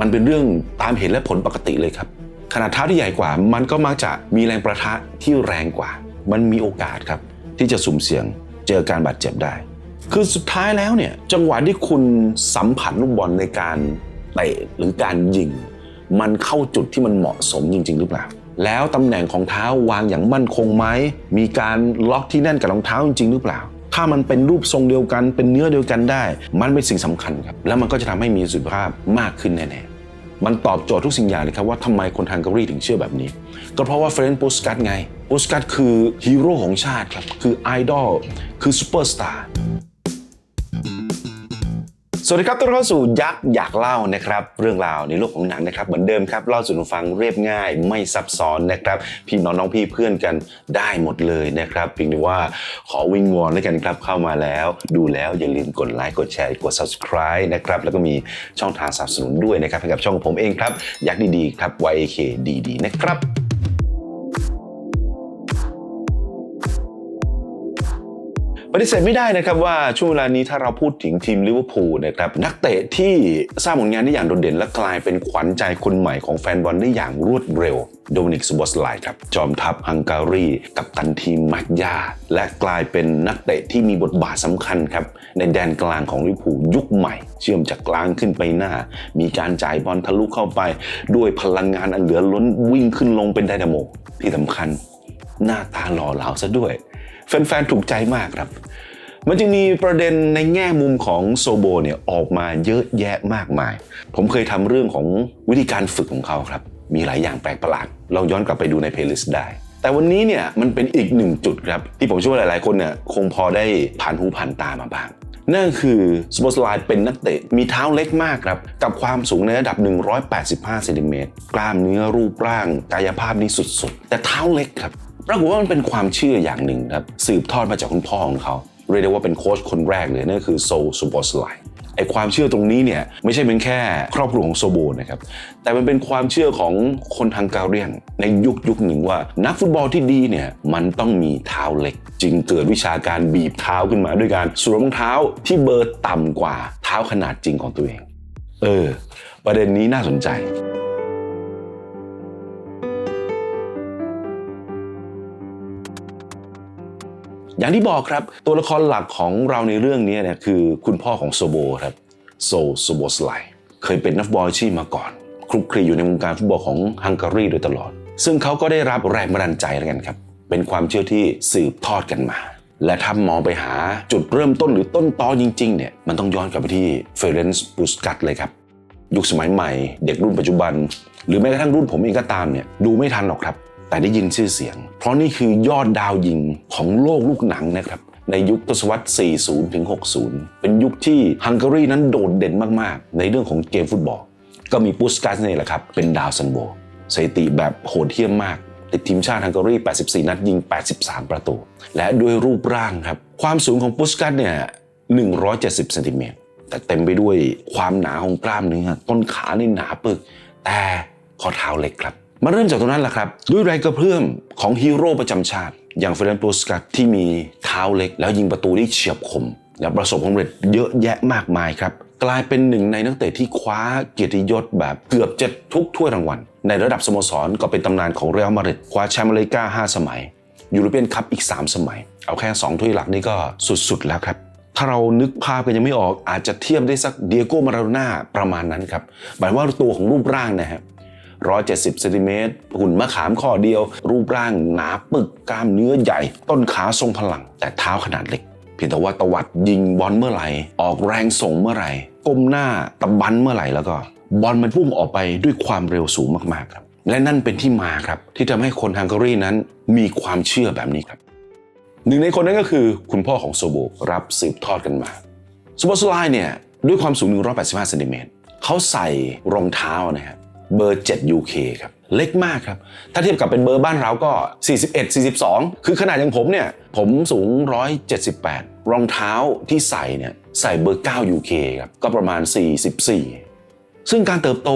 มันเป็นเรื่องตามเหตุและผลปกติเลยครับ ขนาดเท้าที่ใหญ่กว่า มันก็มักจะมีแรงประทะที่แรงกว่า มันมีโอกาสครับ ที่จะสุ่มเสี่ยงเจอการบาดเจ็บได้ คือสุดท้ายแล้วเนี่ยจังหวะที่คุณสัมผัสลูกบอลในการเตะหรือการยิง มันเข้าจุดที่มันเหมาะสมจริง ๆ หรือเปล่าแล้วตำแหน่งของเท้าวางอย่างมั่นคงไหม มีการล็อกที่แน่นกับรองเท้าจริง ๆ หรือเปล่า ถ้ามันเป็นรูปทรงเดียวกัน เป็นเนื้อเดียวกันได้ มันเป็นสิ่งสำคัญครับ แล้วมันก็จะทำให้มีสิทธิภาพมากขึ้นแน่ๆ มันตอบโจทย์ทุกสิ่งอย่างเลยครับว่าทำไมคนฮังการีถึงเชื่อแบบนี้ ก็เพราะว่าเฟรนซ์ปูสกัตไงปูสกัตคือฮีโร่ของชาติครับ คือไอดอลคือซูเปอร์สตาร์ สวัสดีครับต้อนรับเข้าสู่ยักษ์อยากเล่านะครับ เรื่องราวในโลกของหนังนะครับ เหมือนเดิมครับเล่าสู่ฟังเรียบง่าย ไม่ซับซ้อนนะครับ พี่น้องน้องพี่เพื่อนกันได้หมดเลยนะครับเพียงแต่ว่าขอวิงวอนแล้วกันครับเข้ามาแล้ว ดูแล้วอย่าลืมกดไลค์กดแชร์กด subscribe นะครับแล้วก็มีช่องทางสนับสนุนด้วยนะครับให้กับช่องของผมเองครับยักษ์ดีๆครับ YAK ดีๆนะครับ ฏิเสธไม่ได้นะครับว่าช่วงเวลานี้ถ้าเราพูดถึงทีมลิเวอร์พูลนะครับนักเตะที่สร้างผลงานได้อย่างโดดเด่น และกลายเป็นขวัญใจคนใหม่ของแฟนบอลได้อย่างรวดเร็วโดมินิกสบอสไลครับจอมทัพฮังการีกับตันทีมมักยา และกลายเป็นนักเตะที่มีบทบาทสำคัญครับในแดนกลางของลิเวอร์พูลยุคใหม่ เชื่อมจากกลางขึ้นไปหน้า มีการจ่ายบอลทะลุเข้าไป ด้วยพลังงานอันเหลือล้นวิ่งขึ้นลงเป็นไดนาโมที่สำคัญหน้าตาหล่อเหลาซะด้วย แฟนๆ ถูกใจมากครับ มันจึงมีประเด็นในแง่มุมของโซโบเนี่ยออกมาเยอะแยะมากมาย ผมเคยทำเรื่องของวิธีการฝึกของเขาครับ มีหลายอย่างแปลกประหลาดเราย้อนกลับไปดูในเพลย์ลิสต์ได้แต่วันนี้เนี่ยมันเป็นอีกหนึ่งจุดครับ ที่ผมเชื่อว่าหลาย ๆ คนเนี่ยคงพอได้ผ่านหูผ่านตามาบ้าง นั่นคือสปอร์ตไลน์เป็นนักเตะ มีเท้าเล็กมากครับ กับความสูงในระดับ 185เซนติเมตรกล้ามเนื้อรูปร่าง กายภาพนี่สุด ๆ แต่เท้าเล็กครับ ปรากฏว่ามันเป็นความเชื่ออย่างหนึ่งครับสืบทอดมาจากคุณพ่อของเขาเรียกได้ว่าเป็นโค้ชคนแรกเลยนั่นคือโซซูบอสไลไอความเชื่อตรงนี้เนี่ยไม่ใช่เป็นแค่ครอบครัวของโซโบนะครับแต่มันเป็นความเชื่อของคนฮังการีนในยุคยุคหนึ่งว่า นักฟุตบอลที่ดีเนี่ยมันต้องมีเท้าเล็ก จึงเกิดวิชาการบีบเท้าขึ้นมาด้วยการสวมรองเท้าที่เบอร์ต่ำกว่าเท้าขนาดจริงของตัวเอง เออ ประเด็นนี้น่าสนใจ อย่างที่บอกครับ ตัวละครหลักของเราในเรื่องนี้เนี่ยคือคุณพ่อของโซโบครับโซโซโบสไลเคยเป็นนักบอลชีพมาก่อน คลุกคลีอยู่ในวงการฟุตบอลของฮังการีโดยตลอด ซึ่งเขาก็ได้รับแรงบันดาลใจแล้วกันครับ เป็นความเชื่อที่สืบทอดกันมา และถ้ามองไปหาจุดเริ่มต้นหรือต้นตอจริงๆเนี่ยมันต้องย้อนกลับไปที่เฟรนซ์บูสกัตเลยครับ ยุคสมัยใหม่ เด็กรุ่นปัจจุบัน หรือแม้กระทั่งรุ่นผมเองก็ตามเนี่ยดูไม่ทันหรอกครับ แต่ได้ยินชื่อเสียง เพราะนี่คือยอดดาวยิงของโลกลูกหนังนะครับในยุคทศวรรษ 40 ถึง 60 เป็นยุคที่ฮังการีนั้นโดดเด่นมาก ๆ ในเรื่องของเกมฟุตบอล ก็มีปุสกัสนี่แหละครับ เป็นดาวซันโบสถิติแบบโหดเหี้ยมมาก ติดทีมชาติฮังการี 84 นัดยิง 83 ประตู และด้วยรูปร่างครับ ความสูงของปุสกัสเนี่ย 170 เซนติเมตร แต่เต็มไปด้วยความหนาของกล้ามเนื้อต้นขาในหนาปึก แต่ข้อเท้าเล็กครับ มาเริ่มจากตรงนั้นแหละครับ ด้วยแรงกระเพื่อมของฮีโร่ประจำชาติ อย่างเฟรนซ์ปูสกัตที่มีเท้าเล็ก แล้วยิงประตูได้เฉียบคม และประสบความสำเร็จเยอะแยะมากมายครับ กลายเป็นหนึ่งในนักเตะที่คว้าเกียรติยศแบบเกือบจะทุกถ้วยรางวัล ในระดับสโมสรก็เป็นตำนานของเรอัลมาดริดคว้าแชมป์อเมริกา 5 สมัยยูโรเปียนคัพอีก 3 สมัย เอาแค่ 2 ถ้วยหลักนี่ก็สุดๆแล้วครับถ้าเรานึกภาพกันยังไม่ออกอาจจะเทียบได้สักเดียโก้มาราโดน่าประมาณนั้นครับหมายว่าตัวของรูปร่างนะฮะ 170เซนติเมตรหุ่นมะขามข้อเดียว รูปร่างหนาปึกกล้ามเนื้อใหญ่ ต้นขาทรงพลัง แต่เท้าขนาดเล็กเพียงแต่ว่าตวัดยิงบอลเมื่อไหร่ ออกแรงส่งเมื่อไหร่ ก้มหน้าตะบันเมื่อไหร่แล้วก็ บอลมันพุ่งออกไปด้วยความเร็วสูงมากๆครับ และนั่นเป็นที่มาครับ ที่ทำให้คนฮังการีนั้นมีความเชื่อแบบนี้ครับ หนึ่งในคนนั้นก็คือคุณพ่อของโซโบรับสืบทอดกันมาโซโบสไลเนี่ยด้วยความสูง 185เซนติเมตรเขาใส่รองเท้านะฮะ เบอร์ 7 UK ครับ เล็กมากครับ ถ้าเทียบกับเป็นเบอร์บ้านเราก็ 41 42 คือขนาดอย่างผมเนี่ย ผมสูง 178 รองเท้าที่ใส่เนี่ย ใส่เบอร์ 9 UK ครับ ก็ประมาณ 44 ซึ่งการเติบโต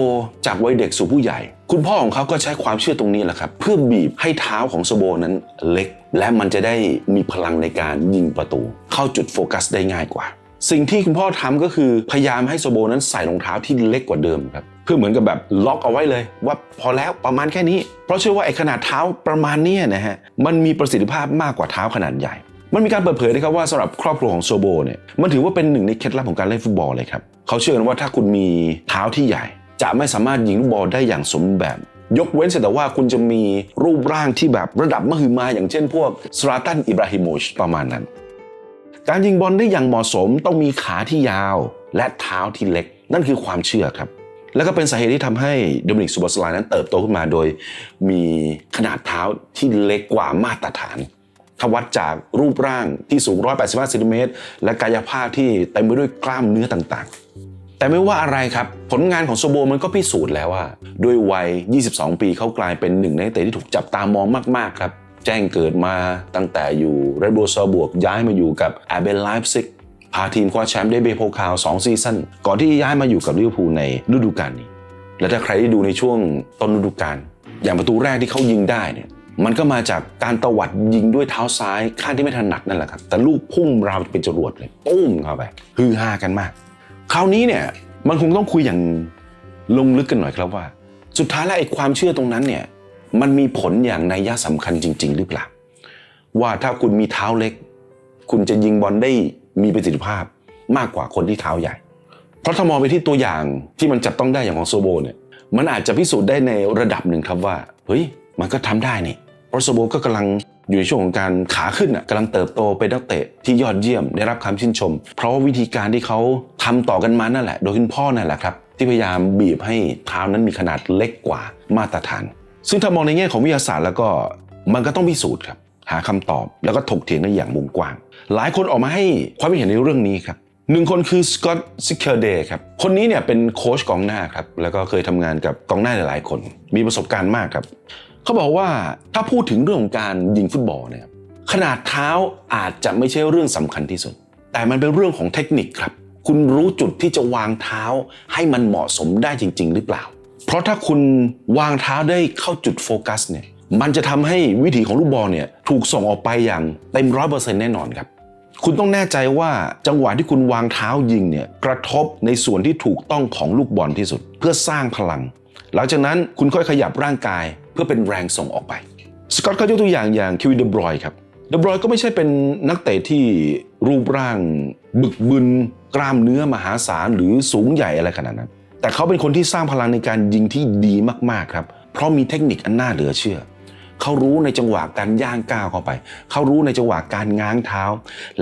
จากวัยเด็กสู่ผู้ใหญ่ คุณพ่อของเขาก็ใช้ความเชื่อตรงนี้แหละครับ เพื่อบีบให้เท้าของโซโบนั้นเล็ก และมันจะได้มีพลังในการยิงประตู เข้าจุดโฟกัสได้ง่ายกว่า สิ่งที่คุณพ่อทำก็คือพยายามให้โซโบนั้นใส่รองเท้าที่เล็กกว่าเดิมครับ เพื่อเหมือนกับแบบล็อกเอาไว้เลย ว่าพอแล้วประมาณแค่นี้ เพราะเชื่อว่าไอ้ขนาดเท้าประมาณนี้นะฮะมันมีประสิทธิภาพมากกว่าเท้าขนาดใหญ่ มันมีการเปิดเผยนะครับว่าสำหรับครอบครัวของโซโบเนี่ยมันถือว่าเป็นหนึ่งในเคล็ดลับของการเล่นฟุตบอลเลยครับเขาเชื่อกันว่าถ้าคุณมีเท้าที่ใหญ่ จะไม่สามารถยิงลูกบอลได้อย่างสมบูรณ์แบบยกเว้นแต่ว่าคุณจะมีรูปร่างที่แบบระดับมหึมาอย่างเช่นพวกสราตันอิบราฮิโมชประมาณนั้น การยิงบอลได้อย่างเหมาะสมต้องมีขาที่ยาวและเท้าที่เล็ก นั่นคือความเชื่อครับ แล้วก็เป็นสาเหตุที่ทำให้โดมินิกซูบอสไลน์นั้นเติบโตขึ้นมาโดยมีขนาดเท้าที่เล็กกว่ามาตรฐานถ้าวัดจากรูปร่างที่สูง 185ซนติเมตรและกายภาพที่เต็มไปด้วยกล้ามเนื้อต่างๆ แต่ไม่ว่าอะไรครับ ผลงานของโซโบมันก็พิสูจน์แล้วว่า ด้วยวัย 22 ปีเขากลายเป็นหนึ่งในเตะที่ถูกจับตามองมากๆครับ แจ้งเกิดมาตั้งแต่อยู่เรดบูลซาบวกย้ายมาอยู่กับแอเบนไลฟ์ซิก พาทีมคว้าแชมป์ได้เบโพคาว2ซีซั่นก่อนที่ย้ายมาอยู่กับลิเวอร์พูลในฤดูกาลนี้ และถ้าใครได้ดูในช่วงต้นฤดูกาลอย่างประตูแรกที่เขายิงได้เนี่ยมันก็มาจากการตวัดยิงด้วยเท้าซ้ายข้างที่ไม่ถนัดนั่นแหละครับ แต่ลูกพุ่งราวเป็นจรวดเลยปุ้มเข้าไปฮือฮากันมาก คราวนี้เนี่ยมันคงต้องคุยอย่างลงลึกกันหน่อยครับว่า สุดท้ายแล้วไอ้ความเชื่อตรงนั้นเนี่ยมันมีผลอย่างนัยยะสำคัญจริง ๆ หรือเปล่า ว่าถ้าคุณมีเท้าเล็ก คุณจะยิงบอลได้ มีประสิทธิภาพมากกว่าคนที่เท้าใหญ่ เพราะถ้ามองไปที่ตัวอย่างที่มันจับต้องได้อย่างของโซโบเนี่ยมันอาจจะพิสูจน์ได้ในระดับหนึ่งครับว่าเฮ้ยมันก็ทำได้นี่เพราะโซโบก็กำลังอยู่ในช่วงของการขาขึ้นอะกำลังเติบโตเป็นนักเตะที่ยอดเยี่ยมได้รับคำชื่นชม เพราะว่าวิธีการที่เขาทำต่อกันมานั่นแหละ โดยคุณพ่อนั่นแหละครับ ที่พยายามบีบให้เท้านั้นมีขนาดเล็กกว่ามาตรฐาน ซึ่งถ้ามองในแง่ของวิทยาศาสตร์แล้วก็มันก็ต้องพิสูจน์ครับ หาคำตอบ แล้วก็ถกเถียงกันอย่างมุมกว้าง หลายคนออกมาให้ความเห็นในเรื่องนี้ครับหนึ่งคนคือสกอตซิเคอร์เดย์ครับ คนนี้เนี่ยเป็นโค้ชกองหน้าครับ แล้วก็เคยทำงานกับกองหน้าหลายๆคน มีประสบการณ์มากครับ เขาบอกว่าถ้าพูดถึงเรื่องของการยิงฟุตบอลเนี่ยขนาดเท้าอาจจะไม่ใช่เรื่องสำคัญที่สุด แต่มันเป็นเรื่องของเทคนิคครับ คุณรู้จุดที่จะวางเท้าให้มันเหมาะสมได้จริง ๆ หรือเปล่า เพราะถ้าคุณวางเท้าได้เข้าจุดโฟกัสเนี่ย มันจะทำให้วิถีของลูกบอลเนี่ยถูกส่งออกไปอย่างเต็มร้อยเปอร์เซ็นต์แน่นอนครับ คุณต้องแน่ใจว่าจังหวะที่คุณวางเท้ายิงเนี่ยกระทบในส่วนที่ถูกต้องของลูกบอลที่สุด เพื่อสร้างพลัง หลังจากนั้นคุณค่อยขยับร่างกายเพื่อเป็นแรงส่งออกไป สกอตก็ยกตัวอย่างอย่างคิวินเดบรอยครับเดบรอยก็ไม่ใช่เป็นนักเตะที่รูปร่าง บึกบึนกล้ามเนื้อมหาศาลหรือสูงใหญ่อะไรขนาดนั้น แต่เขาเป็นคนที่สร้างพลังในการยิงที่ดีมากๆครับเพราะมีเทคนิคอันน่าเหลือเชื่อ เขารู้ในจังหวะการย่างก้าวเข้าไป เขารู้ในจังหวะการง้างเท้า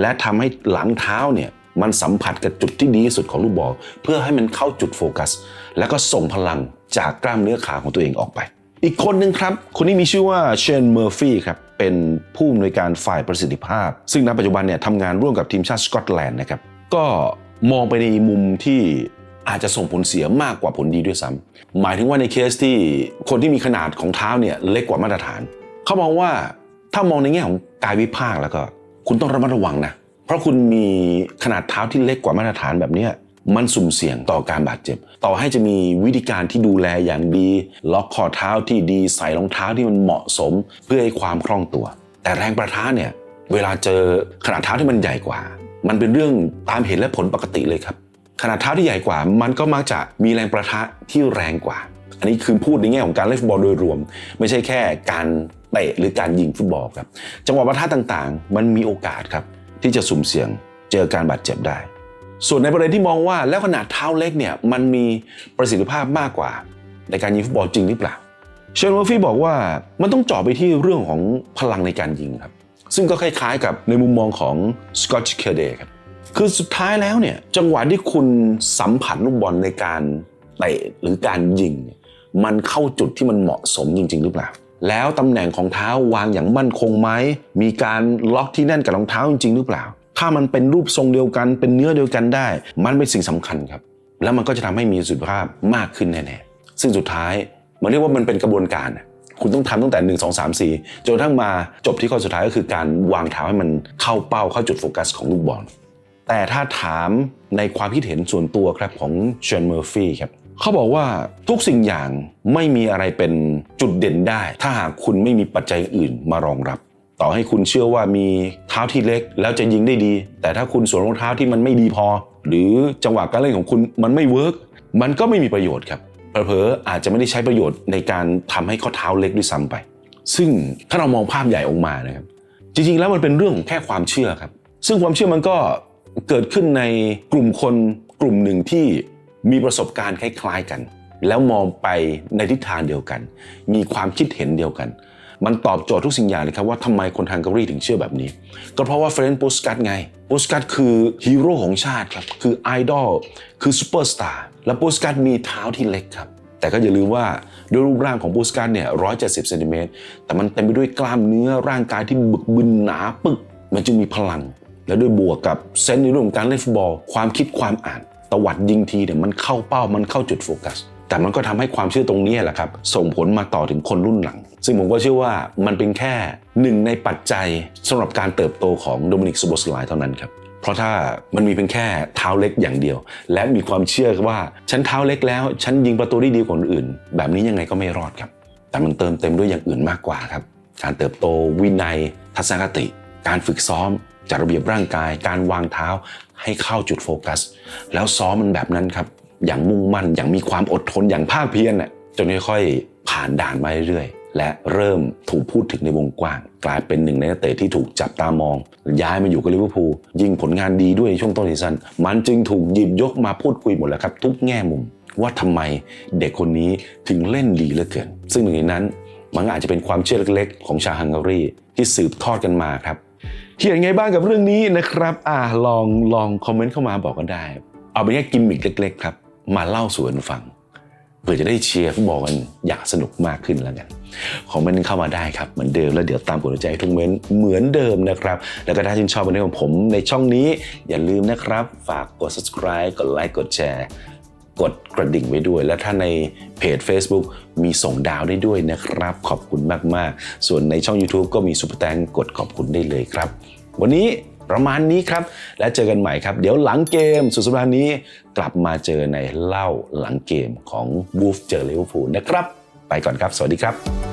และทำให้หลังเท้าเนี่ยมันสัมผัสกับจุดที่ดีที่สุดของลูกบอลเพื่อให้มันเข้าจุดโฟกัส แล้วก็ส่งพลังจากกล้ามเนื้อขาของตัวเองออกไป อีกคนหนึ่งครับ คนนี้มีชื่อว่าเชนเมอร์ฟี่ครับเป็นผู้อำนวยการฝ่ายประสิทธิภาพ ซึ่งณปัจจุบันเนี่ยทำงานร่วมกับทีมชาติสกอตแลนด์นะครับก็มองไปในมุมที่ อาจจะส่งผลเสียมากกว่าผลดีด้วยซ้ำหมายถึงว่าในเคสที่คนที่มีขนาดของเท้าเนี่ยเล็กกว่ามาตรฐาน เขามองว่าถ้ามองในแง่ของกายวิภาคแล้วก็ คุณต้องระมัดระวังนะ เพราะคุณมีขนาดเท้าที่เล็กกว่ามาตรฐานแบบนี้มันสุ่มเสี่ยงต่อการบาดเจ็บ ต่อให้จะมีวิธีการที่ดูแลอย่างดี ล็อกข้อเท้าที่ดีใส่รองเท้าที่มันเหมาะสม เพื่อให้ความคล่องตัว แต่แรงประทะเนี่ยเวลาเจอขนาดเท้าที่มันใหญ่กว่า มันเป็นเรื่องตามเหตุและผลปกติเลยครับ ขนาดเท้าที่ใหญ่กว่า มันก็มักจะมีแรงประทะที่แรงกว่า อันนี้คือพูดในแง่ของการเล่นฟุตบอลโดยรวม ไม่ใช่แค่การเตะหรือการยิงฟุตบอลครับ จังหวะประทะต่างๆ มันมีโอกาสครับที่จะสุ่มเสี่ยงเจอการบาดเจ็บได้ ส่วนในประเด็นที่มองว่าแล้วขนาดเท้าเล็กเนี่ยมันมีประสิทธิภาพมากกว่า ในการยิงฟุตบอลจริงหรือเปล่า เชนเวอร์ฟี่บอกว่ามันต้องเจาะไปที่เรื่องของพลังในการยิงครับ ซึ่งก็คล้ายๆกับในมุมมองของสกอตช์เคเดครับ คือสุดท้ายแล้วเนี่ยจังหวะที่คุณสัมผัสลูกบอลในการเตะหรือการยิงเนี่ยมันเข้าจุดที่มันเหมาะสมจริง ๆ หรือเปล่า แล้วตำแหน่งของเท้าวางอย่างมั่นคงไหมมีการล็อกที่แน่นกับรองเท้าจริง ๆ หรือเปล่า ถ้ามันเป็นรูปทรงเดียวกันเป็นเนื้อเดียวกันได้ มันเป็นสิ่งสำคัญครับ แล้วมันก็จะทำให้มีประสิทธิภาพมากขึ้นแน่ๆซึ่งสุดท้ายมันเรียกว่ามันเป็นกระบวนการคุณต้องทำตั้งแต่ 1 2 3 4จนกระทั่งมาจบที่ข้อสุดท้ายก็คือการวางเท้าให้มันเข้าเป้าเข้าจุดโฟกัสของลูกบอล แต่ถ้าถามในความคิดเห็นส่วนตัวครับของเชนเมอร์ฟี่ครับเขาบอกว่าทุกสิ่งอย่างไม่มีอะไรเป็นจุดเด่นได้ ถ้าหากคุณไม่มีปัจจัยอื่นมารองรับ ต่อให้คุณเชื่อว่ามีเท้าที่เล็กแล้วจะยิงได้ดี แต่ถ้าคุณสวมรองเท้าที่มันไม่ดีพอ หรือจังหวะการเล่นของคุณมันไม่เวิร์กมันก็ไม่มีประโยชน์ครับเผลอๆอาจจะไม่ได้ใช้ประโยชน์ในการทำให้ข้อเท้าเล็กด้วยซ้ำไป ซึ่งถ้าเรามองภาพใหญ่ออกมานะครับจริงๆแล้วมันเป็นเรื่องของแค่ความเชื่อครับ ซึ่งความเชื่อมันก็ เกิดขึ้นในกลุ่มคนกลุ่มหนึ่งที่มีประสบการณ์คล้ายๆกัน แล้วมองไปในทิศทางเดียวกัน มีความคิดเห็นเดียวกัน มันตอบโจทย์ทุกสิ่งอย่างเลยครับว่าทำไมคนฮังการีถึงเชื่อแบบนี้ ก็เพราะว่าเฟรนซ์ปูสกัตไงปูสกัตคือฮีโร่ของชาติครับคือไอดอลคือซูเปอร์สตาร์และปูสกัตมีเท้าที่เล็กครับแต่ก็อย่าลืมว่าด้วยรูปร่างของปูสกัตเนี่ย 170 เซนติเมตร แต่มันเต็มไปด้วยกล้ามเนื้อร่างกายที่บึกบึนหนาปึก มันจึงมีพลัง และด้วยบวกกับเซนส์ในเรื่องของการเล่นฟุตบอล ความคิดความอ่านตวัดยิงทีเนี่ยมันเข้าเป้ามันเข้าจุดโฟกัส แต่มันก็ทำให้ความเชื่อตรงนี้แหละครับ ส่งผลมาต่อถึงคนรุ่นหลัง ซึ่งผมก็เชื่อว่ามันเป็นแค่หนึ่งในปัจจัยสำหรับการเติบโตของโดมินิกสโบสไลเท่านั้นครับเพราะถ้ามันมีเป็นแค่เท้าเล็กอย่างเดียว และมีความเชื่อว่า ฉันเท้าเล็กแล้ว ฉันยิงประตูได้ดีกว่าคนอื่น แบบนี้ยังไงก็ไม่รอดครับ แต่มันเติมเต็มด้วยอย่างอื่นมากกว่าครับ การเติบโตวินัย ทัศนคติ การฝึกซ้อม จัดระเบียบร่างกาย การวางเท้าให้เข้าจุดโฟกัส แล้วซ้อมมันแบบนั้นครับ อย่างมุ่งมั่น อย่างมีความอดทน อย่างภาคเพียรน่ะจนค่อยๆผ่านด่านมาเรื่อยๆ และเริ่มถูกพูดถึงในวงกว้าง กลายเป็นหนึ่งในนักเตะที่ถูกจับตามอง ย้ายมาอยู่กับลิเวอร์พูลยิงผลงานดีด้วยในช่วงต้นซีซั่นมันจึงถูกหยิบยกมาพูดคุยหมดแล้วครับ ทุกแง่มุม ว่าทำไมเด็กคนนี้ถึงเล่นดีเหลือเกิน ซึ่งหนึ่งในนั้นมันอาจจะเป็นความเชื่อเล็กๆ ของชาวฮังการีที่สืบทอดกันมาครับ คิดยังไงบ้างกับเรื่องนี้นะครับอ่าลองลองคอมเมนต์เข้ามาบอกกันได้ เอาเป็นแค่กิมมิคเล็ก ๆ ครับ มาเล่าสู่กันฟังเพื่อจะได้เชียร์ฟุตบอลกันอย่างสนุกมากขึ้นแล้วกันคอมเมนต์เข้ามาได้ครับเหมือนเดิมแล้วเดี๋ยวตามกดใจทุกเม้นต์เหมือนเดิมนะครับ แล้วก็ถ้าชื่นชอบวันนี้ของผมในช่องนี้ อย่าลืมนะครับ ฝากกด subscribe กดไลค์กดแชร์ กดกระดิ่งไว้ด้วย และถ้าในเพจ Facebook มีส่งดาวได้ด้วยนะครับ ขอบคุณมาก ๆ ส่วนในช่อง YouTube ก็มีซุปเปอร์แตงกดขอบคุณได้เลยครับ วันนี้ประมาณนี้ครับ และเจอกันใหม่ครับ เดี๋ยวหลังเกมสุดสัปดาห์นี้กลับมาเจอในเล่าหลังเกมของบูฟเจอลิเวอร์พูลนะครับ ไปก่อนครับ สวัสดีครับ